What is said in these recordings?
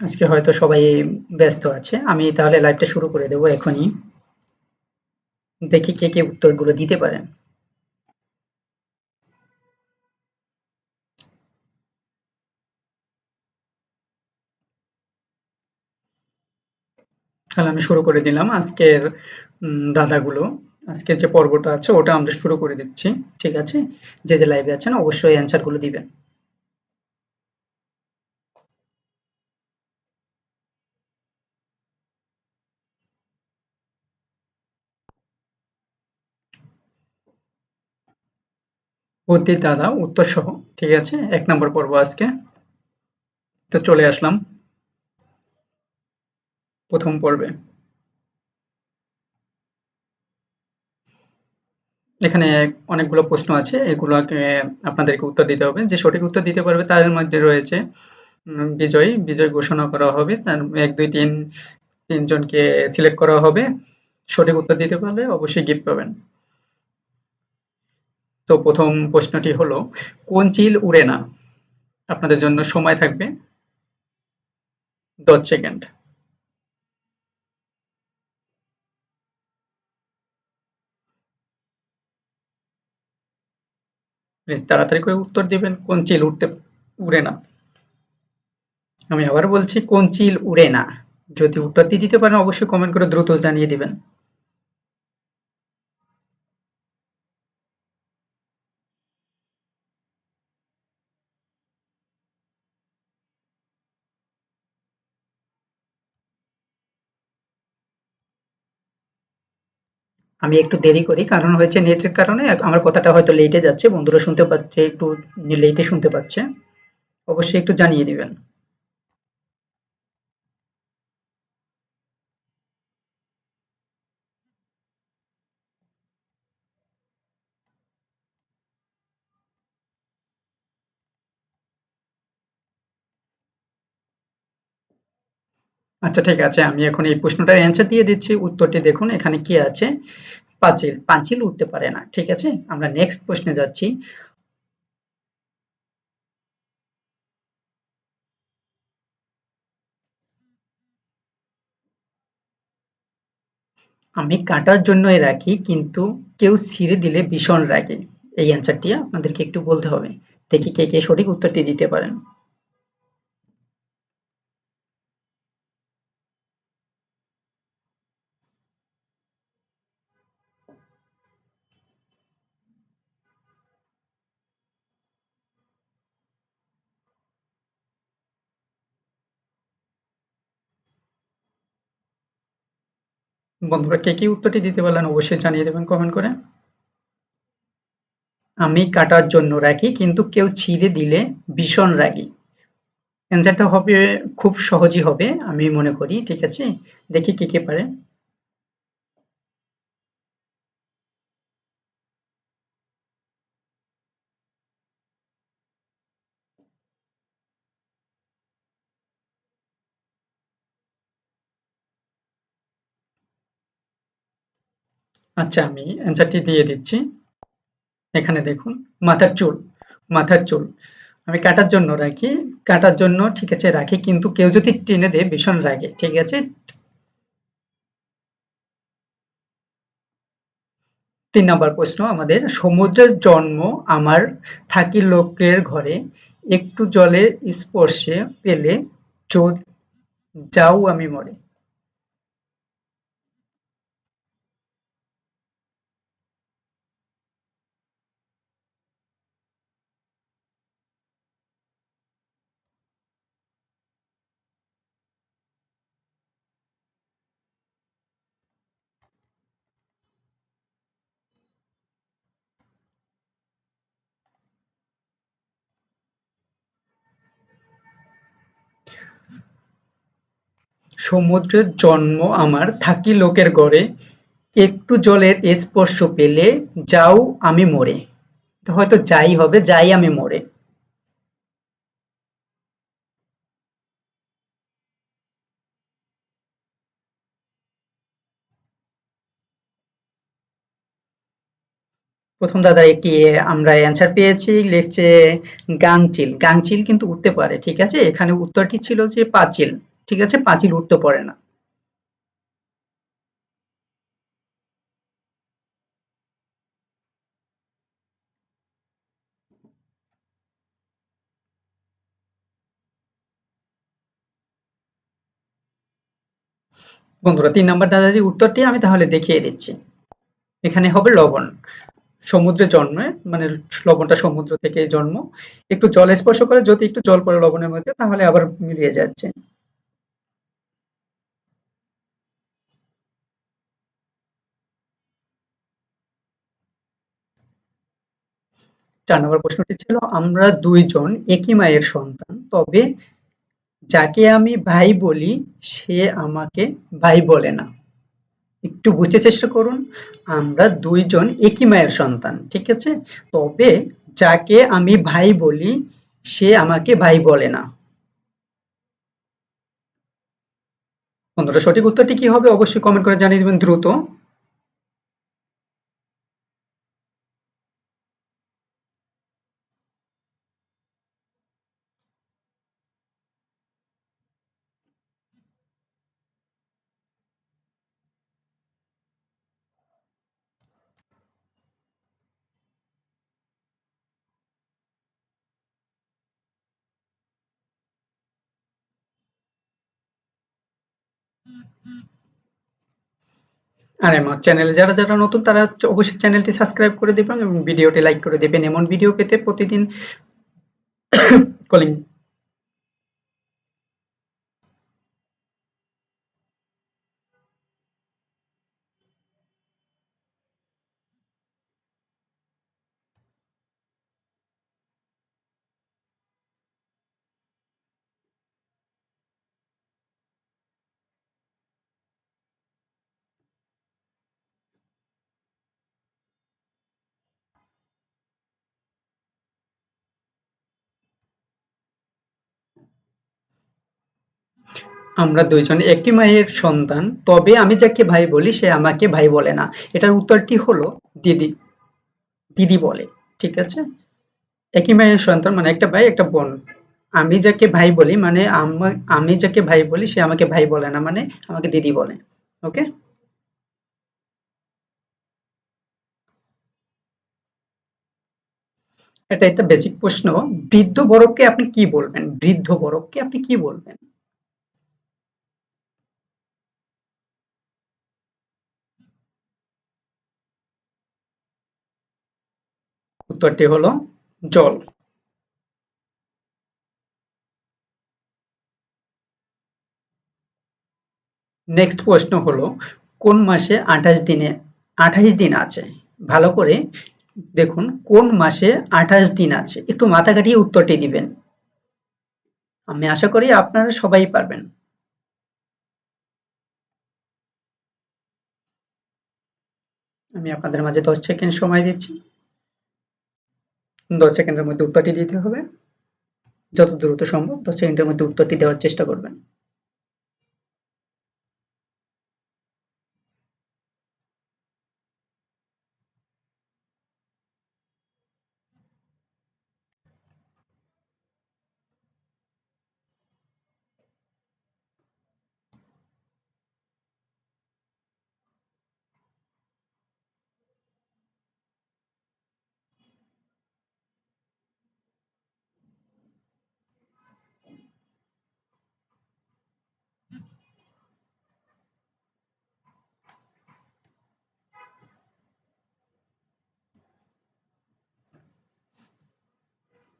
আজকে হয়তো সবাই ব্যস্ত আছে। আমি তাহলে লাইভটা শুরু করে দেবো এখনই। দেখি কে কে উত্তরগুলো দিতে পারেন। তাহলে আমি শুরু করে দিলাম আজকের দাদাগুলো। আজকের যে পর্বটা আছে ওটা আমরা শুরু করে দিচ্ছি, ঠিক আছে? যে যে লাইভে আছেন অবশ্যই অ্যান্সারগুলো দিবেন। অতি দাদা উত্তর সহ ঠিক আছে? এক নম্বর পর্ব আজকে। তো চলে আসলাম প্রথম পর্বে। এখানে অনেকগুলো প্রশ্ন আছে, এগুলোকে আপনাদেরকে উত্তর দিতে হবে। যে সঠিক উত্তর দিতে পারবে তাদের মধ্যে রয়েছে বিজয়। বিজয় ঘোষণা করা হবে, তার এক, দুই, তিন, তিনজনকে সিলেক্ট করা হবে। সঠিক উত্তর দিতে পারলে অবশ্যই গিফট পাবেন। তো প্রথম প্রশ্নটি হলো, কোন চিল উড়ে না? আপনাদের জন্য সময় থাকবে। দশ সেকেন্ড। তাড়াতাড়ি করে উত্তর দিবেন, কোন চিল উঠতে উড়ে না? আমি আবার বলছি, কোন চিল উড়ে না? যদি উত্তরটি দিতে পারেন, অবশ্যই কমেন্ট করে দ্রুত জানিয়ে দিবেন। আমি একটু দেরি করি, কারণ হয়েছে নেটের কারণে আমার কথাটা হয়তো লেটে যাচ্ছে, বন্ধুরা শুনতে পাচ্ছে, একটু লেটে শুনতে পাচ্ছে। অবশ্যই একটু জানিয়ে দিবেন। আচ্ছা ঠিক আছে, আমি এখন এই প্রশ্নটার অ্যান্সার দিয়ে দিচ্ছি। উত্তরটি দেখুন, এখানে কি আছে? পাঁচিল পাঁচিল উঠতে পারে না, ঠিক আছে? আমরা নেক্সট প্রশ্নে যাচ্ছি। আমি কাটার জন্যই রাখি, কিন্তু কেউ ছিঁড়ে দিলে ভীষণ রাগে। এই অ্যান্সারটি আপনাদেরকে একটু বলতে হবে। দেখি কে কে সঠিক উত্তরটি দিতে পারেন। বন্ধুরা, কে কি উত্তরটি দিতে পারলেন অবশ্যই জানিয়ে দেবেন কমেন্ট করে। আমি কাটার জন্য রাখি কিন্তু কেউ ছিঁড়ে দিলে ভীষণ রাগি। অ্যান্সারটা হবে, খুব সহজই হবে, আমি মনে করি, ঠিক আছে? দেখি কে কে পারে। আচ্ছা আমি অ্যান্সারটি দিয়ে দিচ্ছি। এখানে দেখুন, মাথার চুল মাথার চুল। আমি কাটার জন্য রাখি, কাটার জন্য ঠিক আছে রাখি, কিন্তু কেউ যদি টেনে দেয়, ভীষণ রাগে, ঠিক আছে? তিন নম্বর প্রশ্ন, আমাদের সমুদ্রের জন্ম আমার থাকি লোকের ঘরে, একটু জলের স্পর্শে পেলে যাও আমি মরে। সমুদ্রের জন্ম আমার থাকি লোকের ঘরে। একটু জলের স্পর্শ পেলে যাও আমি মরে। হয়তো যাই হবে, যাই আমি মরে। প্রথম দাদা একটি আমরা অ্যান্সার পেয়েছি, লিখছে গাংচিল। গাংচিল কিন্তু উঠতে পারে, ঠিক আছে? এখানে উত্তরটি ছিল যে পাঁচিল। ঠিক আছে? পাঁচিল উঠতে পারে না। বন্ধুরা, তিন নম্বর দাদাজির উত্তরটি আমি তাহলে দেখিয়ে দিচ্ছি। এখানে হবে লবণ। সমুদ্রে জন্মে মানে লবণটা সমুদ্র থেকে জন্ম। একটু জল স্পর্শ করে, যদি একটু জল পড়ে লবণের মধ্যে, তাহলে আবার মিলিয়ে যাচ্ছে। চার নম্বর প্রশ্নটি ছিল, আমরা দুইজন একই মায়ের সন্তান, তবে যাকে আমি ভাই বলি, সে আমাকে ভাই বলে না। একটু বুঝতে চেষ্টা করুন, আমরা দুইজন একই মায়ের সন্তান, ঠিক আছে? তবে যাকে আমি ভাই বলি, সে আমাকে ভাই বলে না। বন্ধুরা, সঠিক উত্তরটি কি হবে? অবশ্যই কমেন্ট করে জানিয়ে দেবেন দ্রুত। আর আমার চ্যানেলে যারা যারা নতুন, তারা অবশ্যই চ্যানেলটি সাবস্ক্রাইব করে দেবেন এবং ভিডিওটি লাইক করে দেবেন। এমন ভিডিও পেতে প্রতিদিন কলিং আমরা দুইজন একই মায়ের সন্তান, তবে আমি যাকে ভাই বলি সে আমাকে ভাই বলে না। এটার উত্তরটি হলো দিদি। দিদি বলে, ঠিক আছে? একই মায়ের সন্তান মানে একটা ভাই, একটা বোন। আমি যাকে ভাই বলি মানে আমি যাকে ভাই বলি, সে আমাকে ভাই বলে না মানে আমাকে দিদি বলে। ওকে? এটা একটা বেসিক প্রশ্ন। বৃদ্ধ বরফকে আপনি কি বলবেন? বৃদ্ধ বরফকে আপনি কি বলবেন? উত্তরটি হলো জল। নেক্সট প্রশ্ন হলো, কোন মাসে আঠাশ দিনে, আঠাশ দিন আছে? ভালো করে দেখুন, কোন মাসে আঠাশ দিন আছে? একটু মাথা কাটিয়ে উত্তরটি দিবেন। আমি আশা করি আপনারা সবাই পারবেন। আমি আপনাদের মাঝে দশ সেকেন্ড সময় দিচ্ছি। দশ সেকেন্ডের মধ্যে উত্তরটি দিতে হবে। যত দ্রুত সম্ভব দশ সেকেন্ডের মধ্যে উত্তরটি দেওয়ার চেষ্টা করবেন।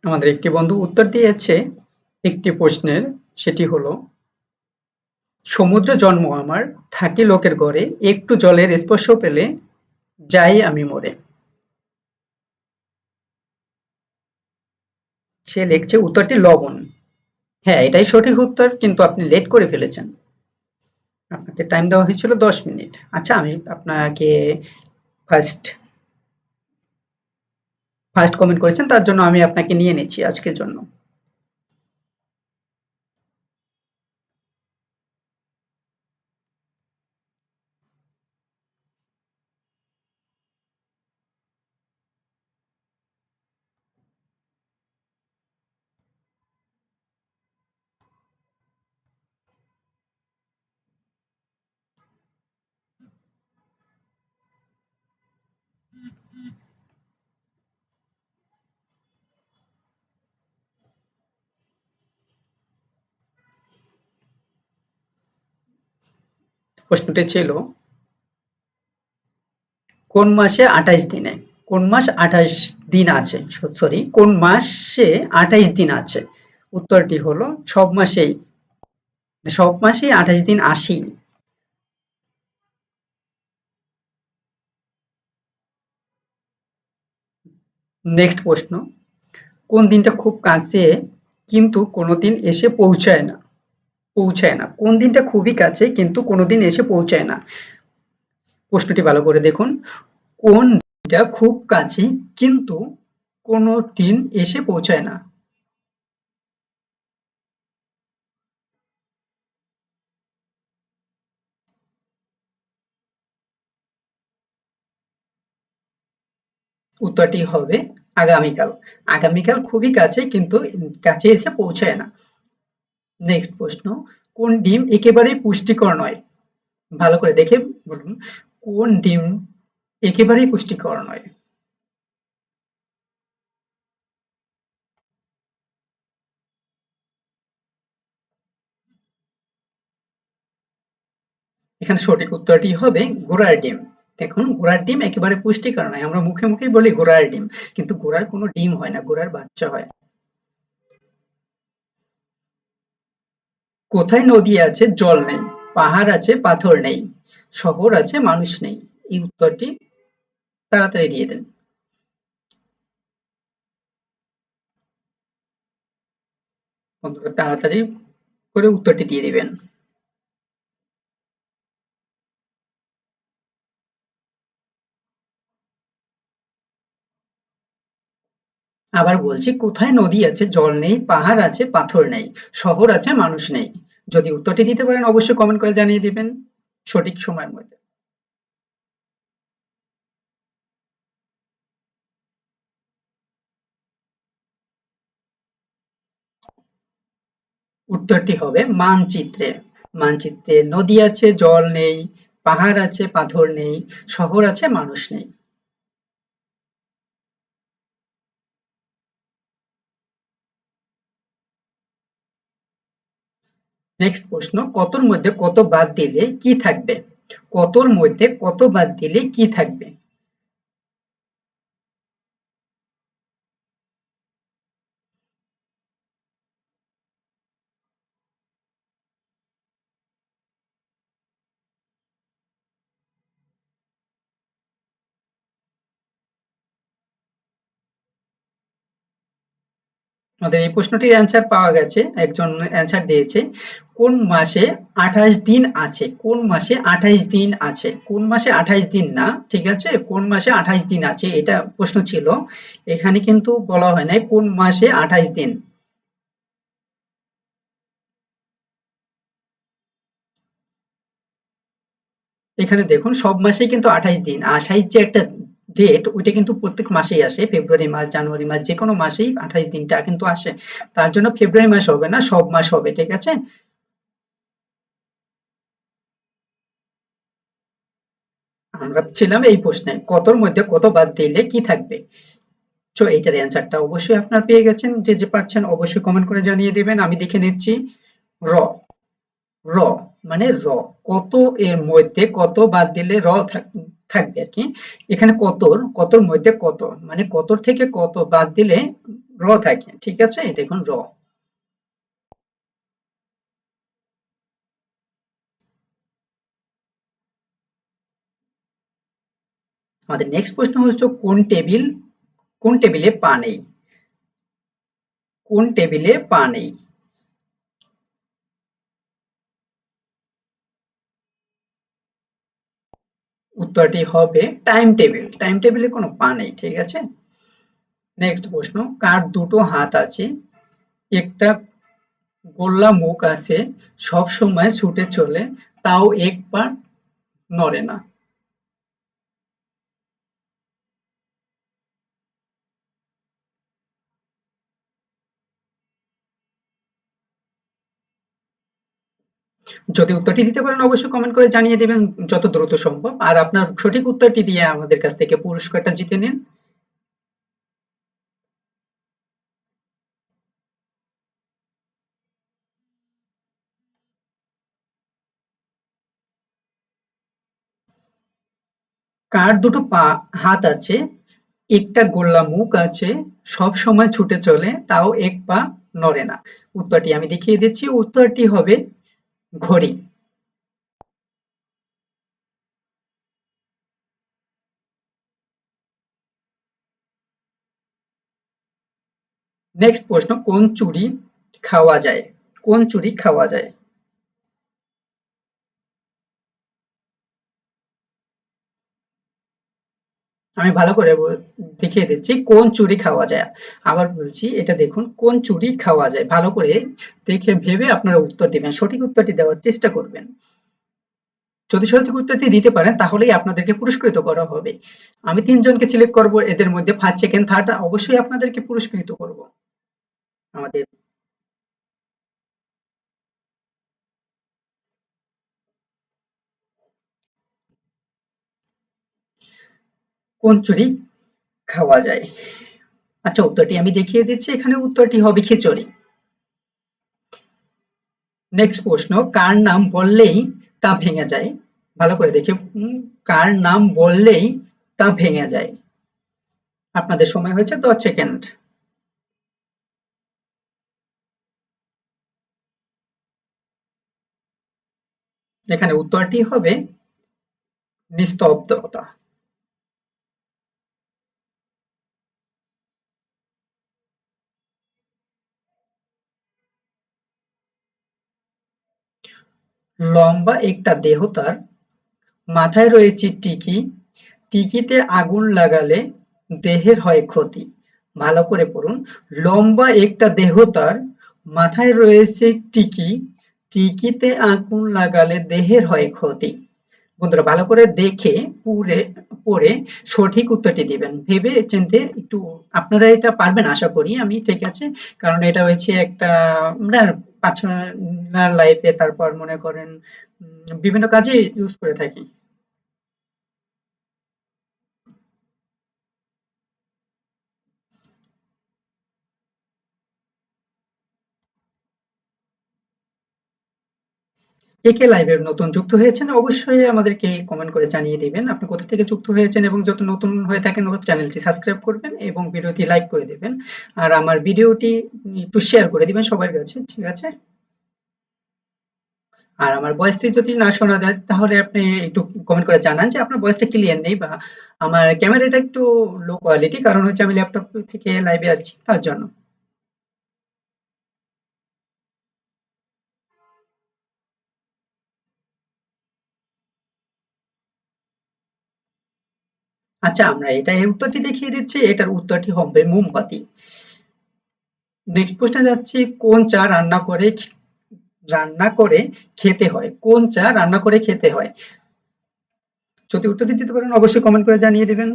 আমাদের একটি বন্ধু উত্তর দিয়েছে একটি প্রশ্নের, সেটি হলো, সমুদ্র জন্ম আমার, থাকি লোকের ঘরে, একটু জলের স্পর্শ পেলে যাই আমি মরে। সে লিখছে উত্তরটি লবণ। হ্যাঁ এটাই সঠিক উত্তর, কিন্তু আপনি লেট করে ফেলেছেন। আপনাকে টাইম দেওয়া হয়েছিল দশ মিনিট। আচ্ছা আমি আপনাকে ফার্স্ট ফার্স্ট কমেন্ট করেছেন তার জন্য আমি আপনাকে নিয়ে নিচ্ছি আজকের জন্য। প্রশ্নটি ছিল, কোন মাসে আঠাইশ দিনে? কোন মাস আঠাশ দিন আছে? সরি কোন মাসে আঠাইশ দিন আছে? উত্তরটি হলো, সব মাসেই। সব মাসেই আঠাশ দিন আসেই। নেক্সট প্রশ্ন, কোন দিনটা খুব কাছে, কিন্তু কোনোদিন এসে পৌঁছায় না? পৌঁছায় না। কোন দিনটা খুবই কাছে, কিন্তু কোনোদিন এসে পৌঁছায় না। প্রশ্নটি ভালো করে দেখুন। কোন দিনটা খুব কাছে, কিন্তু কোনো দিন এসে পৌঁছায় না। উত্তরটি হবে আগামীকাল। আগামীকাল খুবই কাছে, কিন্তু কাছে এসে পৌঁছায় না। নেক্সট প্রশ্ন, কোন ডিম একেবারেই পুষ্টিকর নয়? ভালো করে দেখে বলুন, কোন ডিম একেবারেই পুষ্টিকর নয়? এখানে সঠিক উত্তরটি হবে ঘোড়ার ডিম। দেখুন ঘোড়ার ডিম একেবারে পুষ্টিকর নয়। আমরা মুখে মুখেই বলি ঘোড়ার ডিম, কিন্তু ঘোড়ার কোনো ডিম হয় না ঘোড়ার বাচ্চা হয়। কোথায় নদী আছে? জল নেই। পাহাড় আছে, পাথর নেই। শহর আছে, মানুষ নেই। এই উত্তরটি তাড়াতাড়ি দিয়ে দেন। তাড়াতাড়ি করে উত্তরটি দিয়ে দিবেন। আবার বলছি, কোথায় নদী আছে? জল নেই, পাহাড় আছে, পাথর নেই, শহর আছে, মানুষ নেই। যদি উত্তরটি দিতে পারেন, অবশ্যই কমেন্ট করে জানিয়ে দিবেন সঠিক সময়ের মধ্যে। উত্তরটি হবে মানচিত্রে। মানচিত্রে নদী আছে, জল নেই, পাহাড় আছে, পাথর নেই, শহর আছে, মানুষ নেই। নেক্সট প্রশ্ন, কতর মধ্যে কত বাদ দিলে কি থাকবে? কতর মধ্যে কত বাদ দিলে কি থাকবে? আমাদের এই প্রশ্নটির অ্যান্সার পাওয়া গেছে, একজন অ্যান্সার দিয়েছে, কোন মাসে আঠাশ দিন আছে? কোন মাসে আঠাইশ দিন আছে? কোন মাসে আঠাইশ দিন না, ঠিক আছে? কোন মাসে আঠাইশ দিন আছে? এটা প্রশ্ন ছিল। এখানে কিন্তু বলা হয় নাই কোন মাসে আঠাইশ দিন। এখানে দেখুন, সব মাসেই কিন্তু আঠাইশ দিন। আঠাইশ যে একটা ডেট ওইটা কিন্তু প্রত্যেক মাসেই আসে। ফেব্রুয়ারি মাস, জানুয়ারি মাস যে কোনো মাসেই আঠাইশ দিনটা কিন্তু আসে। তার জন্য ফেব্রুয়ারি মাস হবে না, সব মাস হবে, ঠিক আছে? আমরা ছিলাম এই প্রশ্নে, কতর মধ্যে কত বাদ দিলে কি থাকবে? তো এইটার অ্যান্সারটা অবশ্যই আপনার পেয়ে গেছেন। যে যে পারছেন অবশ্যই কমেন্ট করে জানিয়ে দেবেন। আমি দেখে নিচ্ছি। র র মানে র, কত এর মধ্যে কত বাদ দিলে র থাকবে আর কি। এখানে কতর কতর মধ্যে কত মানে কতর থেকে কত বাদ দিলে র থাকে, ঠিক আছে? দেখুন র। আমাদের নেক্সট প্রশ্ন হচ্ছে কোন টেবিল, কোন টেবিলে পা নেই? কোন টেবিলে পা নেই? উত্তরটি হবে টাইম টেবিল টাইম টেবিলে কোনো পা নেই, ঠিক আছে? নেক্সট প্রশ্ন, কার দুটো হাত আছে? একটা গোল্লা মুখ আছে সব সময় ছুটে চলে, তাও এক পা নড়ে না। যদি উত্তরটি দিতে পারেন, অবশ্যই কমেন্ট করে জানিয়ে দেবেন যত দ্রুত সম্ভব। আর আপনার সঠিক উত্তরটি দিয়ে আমাদের কাছ থেকে পুরস্কারটা জিতে নিন। কার দুটো পা, হাত আছে? একটা গোল্লা মুখ আছে, সব সময় ছুটে চলে, তাও এক পা নড়ে না। উত্তরটি আমি দেখিয়ে দিচ্ছি। উত্তরটি হবে ঘড়ি। নেক্সট প্রশ্ন কোন চুরি খাওয়া যায়? কোন চুরি খাওয়া যায়? আমি ভালো করে দেখিয়ে দিচ্ছি কোন চুরি খাওয়া যায়। আবার বলছি, এটা দেখুন, কোন চুরি খাওয়া যায়। ভালো করে দেখে ভেবে আপনারা উত্তর দিবেন। সঠিক উত্তরটি দেওয়ার চেষ্টা করবেন। যদি সঠিক উত্তরটি দিতে পারেন, তাহলেই আপনাদেরকে পুরস্কৃত করা হবে। আমি তিনজনকে সিলেক্ট করব, এদের মধ্যে ফার্স্ট সেকেন্ড থার্ড অবশ্যই আপনাদেরকে পুরস্কৃত করব। আমাদের কোন চুরি খাওয়া যায়? আচ্ছা উত্তরটি আমি দেখিয়ে দিচ্ছি। এখানে উত্তরটি হবে খিচুড়ি। নেক্সট প্রশ্ন, কার নাম বললেই তা ভেঙে যায়? ভালো করে দেখে। কার নাম বললেই তা ভেঙে যায়? আপনাদের সময় হয়েছে দশ সেকেন্ড। এখানে উত্তরটি হবে নিস্তব্ধতা। লম্বা একটা দেহ তার। মাথায় রয়েছে টিকি। টিকিতে আগুন লাগালে দেহের হয় ক্ষতি। ভালো করে পড়ুন। লম্বা একটা দেহ তার। মাথায় রয়েছে টিকি। টিকিতে আগুন লাগালে দেহের হয় ক্ষতি। বন্ধুরা, ভালো করে দেখে পুরে পড়ে সঠিক উত্তরটি দিবেন। ভেবে চিনতে একটু আপনারা এটা পারবেন, আশা করি আমি, ঠিক আছে? কারণ এটা হয়েছে একটা আমরা পার্সোনাল লাইফে তারপর মনে করেন বিভিন্ন কাজে ইউজ করে থাকি। কে কে লাইভে নতুন যুক্ত হয়েছেন অবশ্যই আমাদেরকে কমেন্ট করে জানিয়ে দিবেন। আপনি কোথা থেকে যুক্ত হয়েছেন এবং যত নতুন হয়ে থাকেন চ্যানেলটি সাবস্ক্রাইব করবেন এবং ভিডিওটি লাইক করে দেবেন। আর আমার ভিডিওটি একটু শেয়ার করে দিবেন সবার কাছে, ঠিক আছে? আর আমার ভয়েসটি যদি না শোনা যায়, তাহলে আপনি একটু কমেন্ট করে জানান যে আপনার ভয়েসটা ক্লিয়ার নেই বা আমার ক্যামেরাটা একটু লো কোয়ালিটি কারণ হচ্ছে আমি ল্যাপটপ থেকে লাইভে আসছি, তার জন্য। আচ্ছা আমরা এটা এর উত্তরটি দেখিয়ে দিচ্ছি, এটার উত্তরটি হবে মোমবাতি। নেক্সট প্রশ্নে যাচ্ছি, কোন চা রান্না করে রান্না করে খেতে হয়? কোন চা রান্না করে খেতে হয়? যদি উত্তরটি দিতে পারেন, অবশ্যই কমেন্ট করে জানিয়ে দিবেন।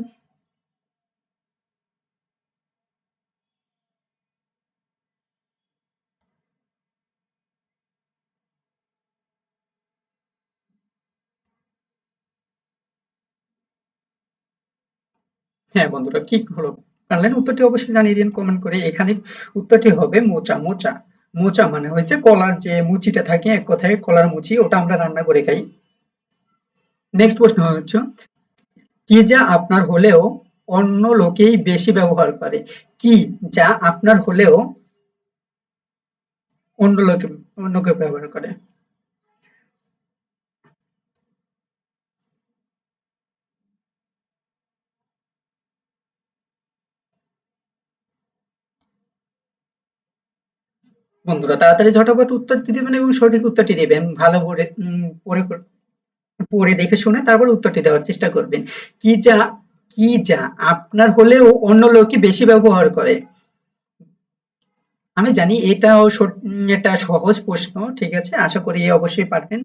হ্যাঁ বন্ধুরা কি হলো। পারলেন উত্তরটি অবশ্যই জানিয়ে দিন কমেন্ট করে। এখানে উত্তরটি হবে মোচা মোচা। মোচা মানে হচ্ছে কলার যে মুচিটা থাকে, এক কথায় কলার মুচি, ওটা আমরা রান্না করে খাই। নেক্সট প্রশ্ন হচ্ছে, কি যা আপনার হলেও অন্য লোকেই বেশি ব্যবহার করে? কি যা আপনার হলেও অন্য লোকে অন্যকে ব্যবহার করে? বন্ধুরা, তাড়াতাড়ি ঝটাপট উত্তরটি দিবেন এবং সঠিক উত্তরটি দিবেন। ভালো করে পড়ে পড়ে দেখে শুনে তারপর উত্তরটি দেওয়ার চেষ্টা করবেন। কি যা কি যা আপনার হলেও অন্য লোকই বেশি ব্যবহার করে? আমি জানি এটাও এটা সহজ প্রশ্ন, ঠিক আছে? আশা করি অবশ্যই পারবেন।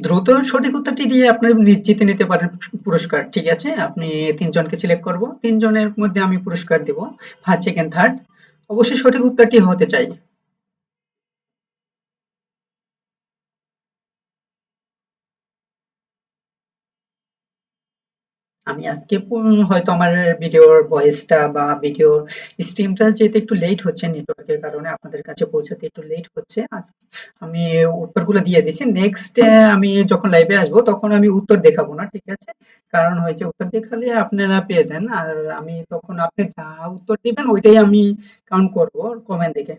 দ্রুত সঠিক উত্তরটি দিয়ে আপনি জিতে নিতে পারেন পুরস্কার। ঠিক আছে? আপনি তিনজনকে সিলেক্ট করব। তিনজনের মধ্যে আমি পুরস্কার দেব। ফার্স্ট সেকেন্ড থার্ড অবশ্যই সঠিক উত্তরটি হতে চাই। আমি আজকে হয়তো আমার ভিডিওর ভয়েসটা বা ভিডিওর স্ট্রিমটা যেতে একটু লেট হচ্ছে নেটওয়ার্কের কারণে আপনাদের কাছে পৌঁছাতে একটু লেট হচ্ছে আমি উত্তরগুলো দিয়ে দিছি। নেক্সট আমি যখন লাইভে আসব তখন আমি উত্তর দেখাবো না, ঠিক আছে? কারণ হয়েছে উত্তর দেখালে আপনারা পেয়ে যান। আর আমি তখন আপনি যা উত্তর দিবেন ওইটাই আমি কাউন্ট করব কমেন্ট দেখে।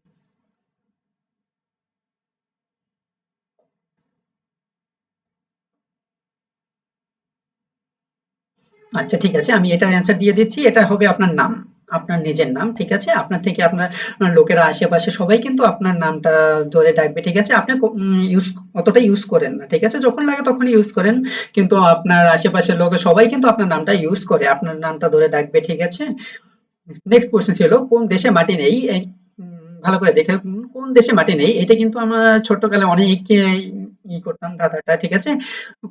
আচ্ছা ঠিক আছে, আমি এটার অ্যান্সার দিয়ে দিচ্ছি। এটা হবে আপনার নাম, আপনার নিজের নাম, ঠিক আছে? আপনার থেকে আপনার লোকেরা আশেপাশে সবাই কিন্তু আপনার নামটা ধরে ডাকবে, ঠিক আছে? আপনি ইউজ অতটা ইউজ করেন না, ঠিক আছে? যখন লাগে তখন ইউজ করেন, কিন্তু আপনার আশেপাশের লোক, সবাই কিন্তু আপনার নামটা ইউজ করে, আপনার নামটা ধরে ডাকবে, ঠিক আছে? নেক্সট প্রশ্ন ছিল, কোন দেশে মাটি নেই? ভালো করে দেখে, কোন দেশে মাটি নেই? এটা কিন্তু আমরা ছোট্টকালে অনেক ই করতাম ধাঁধাটা ঠিক আছে?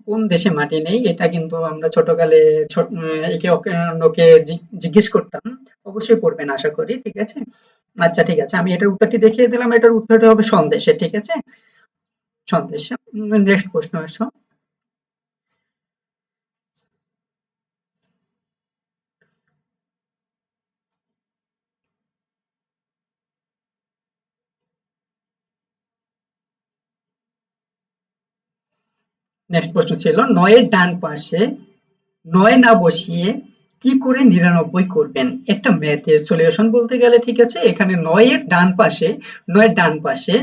কোন দেশে মাটি নেই, এটা কিন্তু আমরা ছোটকালে একে অন্যকে জিজ্ঞেস করতাম, অবশ্যই পড়বেন আশা করি, ঠিক আছে? আচ্ছা ঠিক আছে, আমি এটার উত্তরটি দেখিয়ে দিলাম, এটার উত্তরটা হবে সন্দেশে, ঠিক আছে? সন্দেশ নেক্সট প্রশ্ন আসো। নেক্সট প্রশ্ন ছিল নয়ের ডান পাশে নয় না বসিয়ে কি করে নিরানব্বই করবেন? একটা ম্যাথের সলিউশন বলতে গেলে ঠিক আছে, এখানে নয়ের ডান পাশে নয়ের ডান পাশে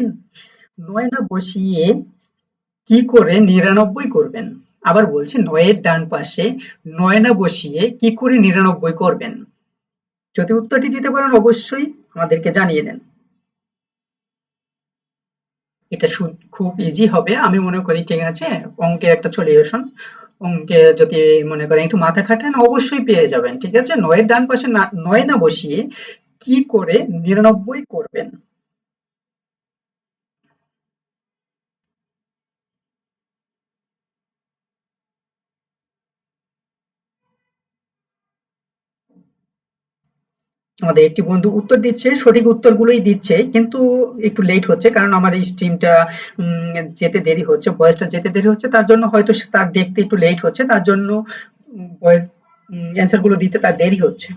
নয় না বসিয়ে কি করে নিরানব্বই করবেন? আবার বলছি, নয়ের ডান পাশে নয় না বসিয়ে কি করে নিরানব্বই করবেন? যদি উত্তরটি দিতে পারেন অবশ্যই আমাদেরকে জানিয়ে দেন। এটা খুব ইজি হবে। আমি মনে করি, ঠিক আছে? অঙ্কের একটা সলিউশন অঙ্কে যদি মনে করেন একটু মাথা খাটেন, অবশ্যই পেয়ে যাবেন, ঠিক আছে? নয়ের ডান পাশে নয় না বসিয়ে কি করে নিরানব্বই করবেন? আমাদের একটি বন্ধু উত্তর দিচ্ছে, সঠিক উত্তরগুলোই দিচ্ছে, কিন্তু একটু লেট হচ্ছে কারণ আমার এই স্ট্রিমটা যেতে দেরি হচ্ছে ভয়েসটা যেতে দেরি হচ্ছে, তার জন্য হয়তো তার দেখতে একটু লেট হচ্ছে, তার জন্য ভয়েস অ্যান্সারগুলো দিতে তার দেরি হচ্ছে।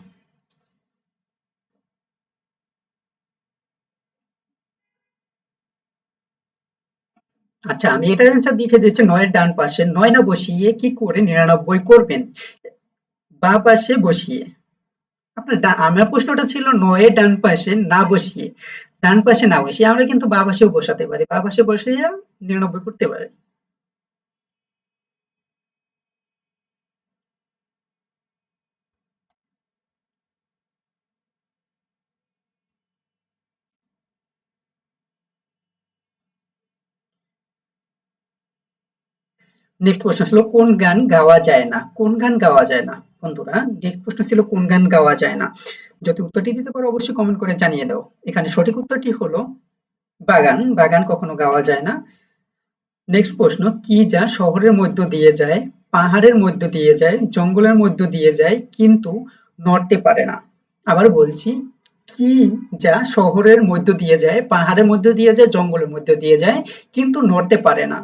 আচ্ছা আমি এটার অ্যান্সার দেখে দিচ্ছি, নয়ের ডান পাশে, নয় না বসিয়ে কি করে নিরানব্বই করবেন? বা পাশে বসিয়ে। আমার প্রশ্নটা ছিল নয়ে ডান পাশে না বসিয়ে, ডান পাশে না বসিয়ে আমরা কিন্তু বা পাশেও বসাতে পারি, বা পাশে বসিয়ে নিরানব্বই করতে পারি। নেক্সট প্রশ্ন ছিল, কোন গান গাওয়া যায় না? কোন গান গাওয়া যায় না? বন্ধুরা নেক্সট প্রশ্ন ছিল, কোন গান গাওয়া যায় না? যদি উত্তরটি দিতে পারো, অবশ্যই কমেন্ট করে জানিয়ে দাও। এখানে সঠিক উত্তরটি হলো, বাগান। বাগান কখনো গাওয়া যায় না। নেক্সট প্রশ্ন, কি যা শহরের মধ্য দিয়ে যায়, পাহাড়ের মধ্য দিয়ে যায়, জঙ্গলের মধ্য দিয়ে যায়, কিন্তু নড়তে পারে না? আবার বলছি, কি যা শহরের মধ্য দিয়ে যায়, পাহাড়ের মধ্য দিয়ে যায়, জঙ্গলের মধ্য দিয়ে যায়, কিন্তু নড়তে পারে না?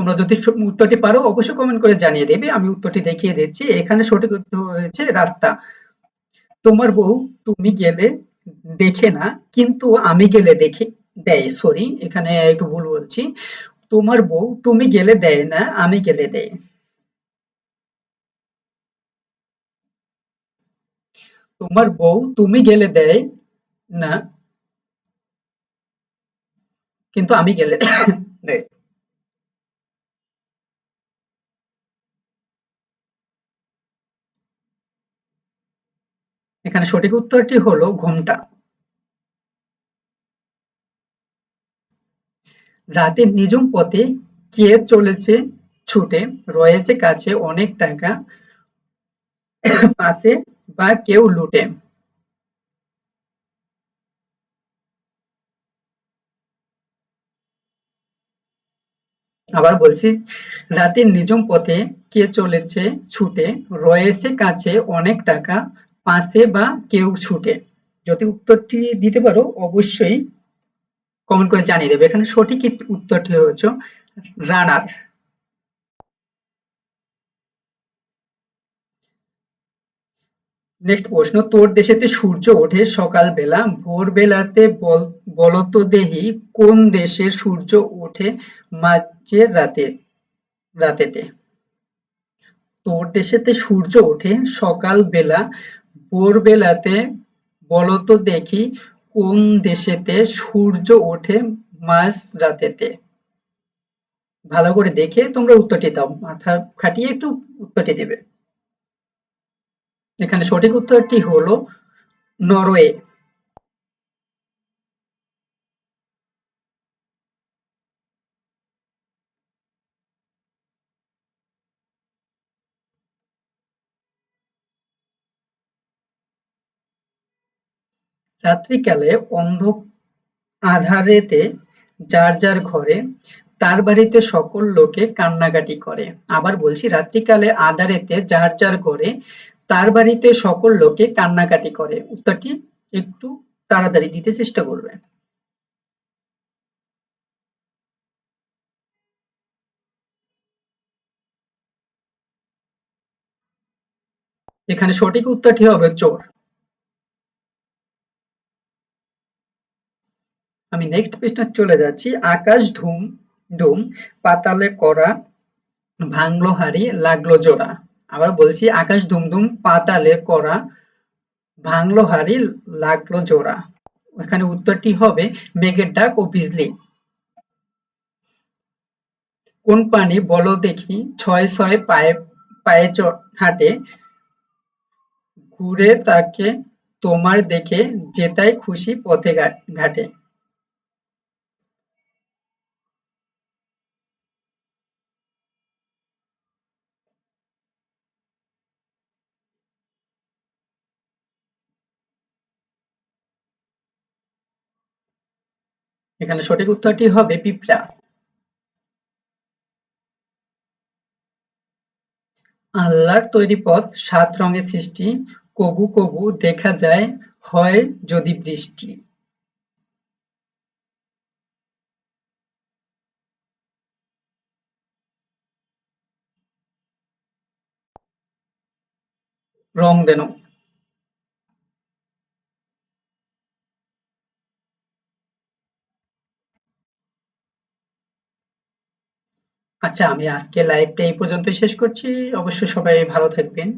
তোমরা যদি উত্তরটি পারো, অবশ্যই কমেন্ট করে জানিয়ে দেবে। আমি উত্তরটি দেখিয়ে দিচ্ছি। এখানে সঠিক উত্তর হয়েছে রাস্তা। তোমার বউ তুমি গেলে দেখে না, কিন্তু আমি গেলে দেখে দেয়। সরি এখানে একটু ভুল বলছি। তোমার বউ তুমি গেলে দেয় না, আমি গেলে দেয়। তোমার বউ তুমি গেলে দেয় না, কিন্তু আমি গেলে দেয় এখানে সঠিক উত্তরটি হলো ঘোমটা। রাতের নিঝুম পথে কে চলেছে, ছুটে, রয়েছে কাছে অনেক টাকা, পাশে বা কেউ লুটে। আবার বলছি রাতের নিজম পথে কে চলেছে, ছুটে, রয়েছে কাছে অনেক টাকা পাশে বা কেউ ছুটে। যদি উত্তরটি দিতে পারো, অবশ্যই কমেন্ট করে জানিয়ে দেবে। এখানে সঠিক উত্তরটি হচ্ছে রানার নেক্সট প্রশ্ন, তোর দেশেতে সূর্য ওঠে সকাল বেলা ভোর বেলাতে বল বলতো দেহি, কোন দেশে সূর্য ওঠে মাঝে রাতে রাতেতে? তোর দেশেতে সূর্য ওঠে সকাল বেলা ভোর বেলাতে বলতো দেখি কোন দেশেতে সূর্য ওঠে, মাঝ রাতেতে। ভালো করে দেখে তোমরা উত্তরটি দাও, মাথা খাটিয়ে একটু উত্তরটি দেবে। এখানে সঠিক উত্তরটি হলো নরওয়ে। রাত্রিকালে অন্ধ আধারেতে যার যার ঘরে, তার বাড়িতে সকল লোকে কান্নাকাটি করে। আবার বলছি, রাত্রিকালে আধারেতে যার যার ঘরে, তার বাড়িতে সকল লোকে কান্নাকাটি করে। উত্তরটি একটু তাড়াতাড়ি দিতে চেষ্টা করবে এখানে সঠিক উত্তরটি হবে চোর। আমি নেক্সট পৃষ্ঠা চলে যাচ্ছি। আকাশ ধুম ধুম, পাতালে করা ভাঙলো হাড়ি, লাগল জোড়া। আবার বলছি, আকাশ ধুমধুম পাতালে করা ভাঙলো হাড়ি, লাগল জোড়া। এখানে উত্তরটি হবে, মেঘের ডাক ও বিজলি। কোন পানি বলো দেখি, ছয় ছয় পায়ে পায়ে হাঁটে, ঘুরে তাকে তোমার দেখে, যেতাই খুশি পথে ঘাটে। এখানে সঠিক উত্তরটি হবে পিঁপড়া। আল্লাহর তৈরি পথ, সাত রঙের সৃষ্টি, কবু কবু দেখা যায়, হয় যদি বৃষ্টি। রং দেন আচ্ছা আমি আজকে লাইভটা এই পর্যন্ত শেষ করছি। অবশ্যই সবাই ভালো থাকবেন।